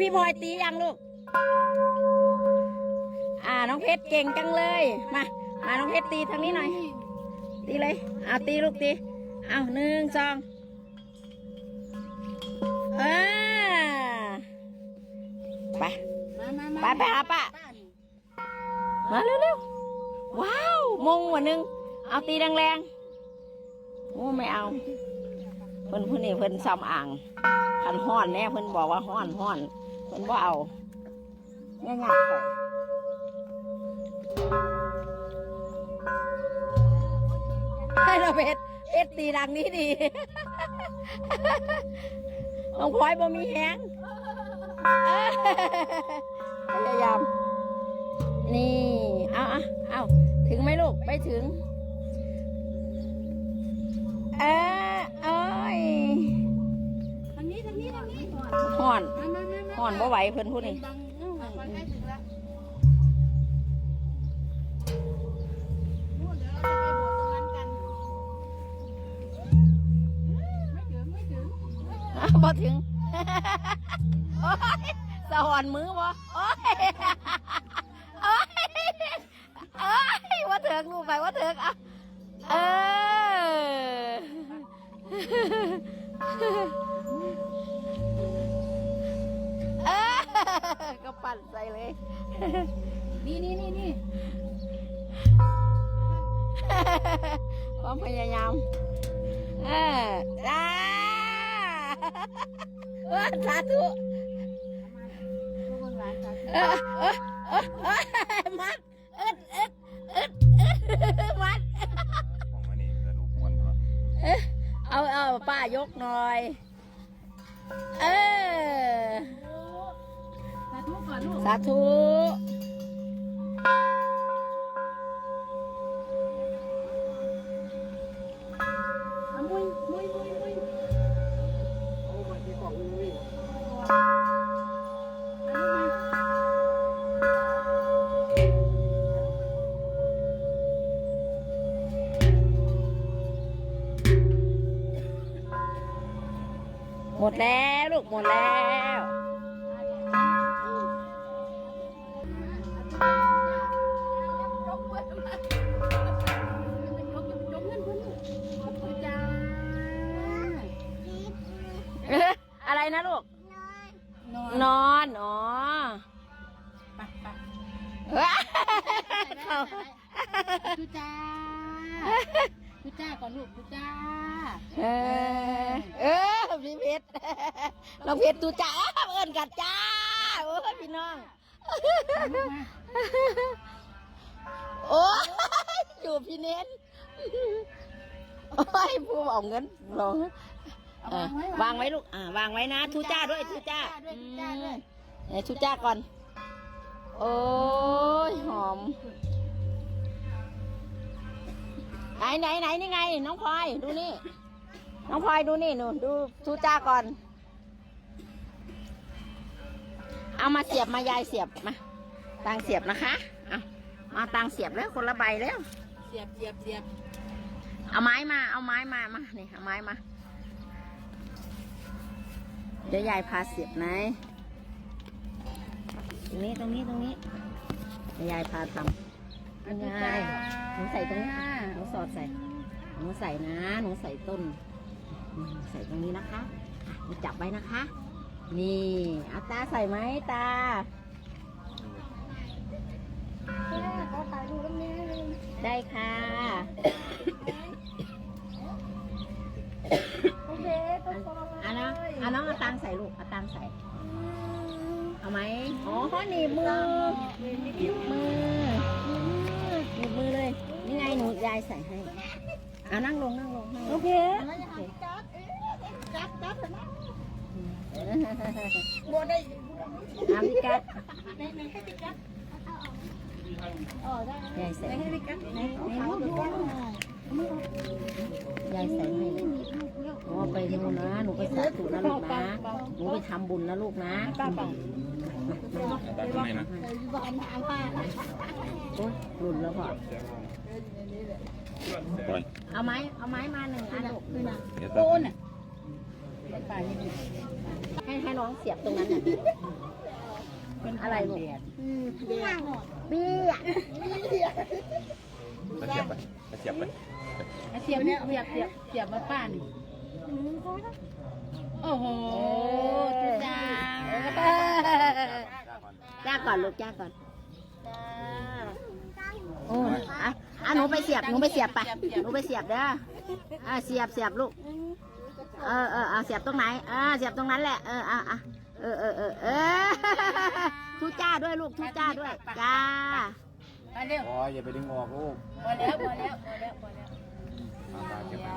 พี่พลอยตียังลูก อ่าน้องเพชรเก่งจังเลย มา มาน้องเพชรตีทางนี้หน่อย ตีเลย เอาตีลูกตี เอาหนึ่งสองเออไปมามามาไปไปหาป้ามาเร็วๆ ว้าวมงหัวหนึ่งเอาตีแรงๆโอ้ไม่เอา เพิ่นเพิ่นนี่เพิ่นซ้ำอ่างคันห้อนแน่เพิ่นบอกว่าห้อนห้อน เพิ่นบ่เอาง่ายๆไปให้เราเพชรเพชรตีดังนี้ดีน้องพลอยบ่มีแฮงเอ้ยพยายาม นี่ เอาเอาเอาถึงไหมลูกไม่ถึง อนบ่ไหวเพิ่นพูดนี่บังเอ้าใกล้ถึงแล้วนู่นเดี๋ยวเราจะไปบวชตรงนั้นกันไม่ถึงไม่ถึงอ้าวบ่ถึงโอ้ยสะหอนมือบ่โอ้ยโอ้ยโอ้ยว่าเถิกลูกไปว่าเถิกอะเออเอ ก็ปั่นใส่เลย นี่นี่นี่นี่ความพยายามเออจ้าเออสาธุพวกคนหลานจ้ะเออเออเออเออมัดเอ็ดเอ็ดเอ็ดเอ็ดมัดของอันนี้กระดูกมันครับเอ๊ะเอาเอาป้ายกหน่อย เออสาธุก่อนลูก สาธุอามุยมุยมุยมุยโอ้มาที่กล่องมุยเอาลูกมาหมดแล้ว ลูก หมดแล้ว เอ๊ะอะไรนะลูก นอนนอนอ๋อไปไปว้าเขาทุจ้าทุจ้าก่อนลูกทุจ้าเออเออพี่เพชรน้องเพชรตูจ้าเอิ้นกัดจ้าโอ้ยพี่น้องลูกมา โอ้ยอยู่พี่เน้นโอ้ยผู้เอาเงินลงเออวางไว้ลูกอ่าวางไว้นะทูจ้าด้วยทูจ้าด้วยทุจ้าด้วยเอ้ทูจ้าก่อน โอ้ยหอม ไหนไหนไหนนี่ไง น้องพลอยดูนี่ น้องพลอยดูนี่หนูดูทูจ้าก่อน เอามาเสียบมายายเสียบมาตังเสียบนะคะเอา มาตังเสียบแล้วคนละใบแล้ว เสียบเสียบเสียบเอาไม้มา เอาไม้มา มานี่เอาไม้มา เดี๋ยวยายพาเสียบไหนตรงนี้ตรงนี้ตรงนี้เดี๋ยวยายพาทำยังไงหนูใส่ตรงนี้หนูสอดใส่หนูใส่นะหนูใส่ต้นอืมใส่ตรงนี้นะคะอะหนูจับไว้นะคะ นี่เอาตาใส่ไหมตา ได้ค่ะ โอเคต้องขออันนะอันน้องเอาตังใส่ลูกเอาตังใส่ เอาไหมอ๋อหนีบมือหนีบมือหนีบมือเลย นี่ไงหนูยายใส่ให้เอานั่งลงนั่งลงนั่งลงโอเคจับจับจับเถอะนะบัวได้อาพี่กัดไหนไหนให้พี่กัดอ๋อได้ ยายใส่ไหนให้ให้พี่กัดไหนไหนยายใส่ให้หนูเอาไปนู่นนะ หนูไปสาธุนะลูกนะ หนูไปทำบุญนะลูกนะป้าเปล่าตัดทำไมนะบ้านทางป้าโอ้ยหลุดแล้วพ่อปล่อยเอาไม้ เอาไม้มาหนึ่งอันลูกคือนะเดี๋ยวโอตัดนอะป่านี่ให้ให้น้องเสียบตรงนั้นน่ะ อะไรลูกเบี้ยเบี้ยตะเสียบไปตะเสียบไปเสียบเนี่ยเสียบเสียบเสียบมาป้านี่โอ้โหทุจ้าจ้าก่อนลูกจ้าก่อนโอ้อะอะหนูไปเสียบหนูไปเสียบไปหนูไปเสียบเด้ออะเสียบเสียบลูกเออเออเอาเสียบตรงไหนอ่าเสียบตรงนั้นแหละเอออะอะเออเออเออเออทุจ้าด้วย ลูกทุจ้าด้วย จ้ามาเร็วโอ้ยอย่าไปดึงออกลูกพอแล้วพอแล้วพอแล้วพอแล้ว เอาตาเก็บไป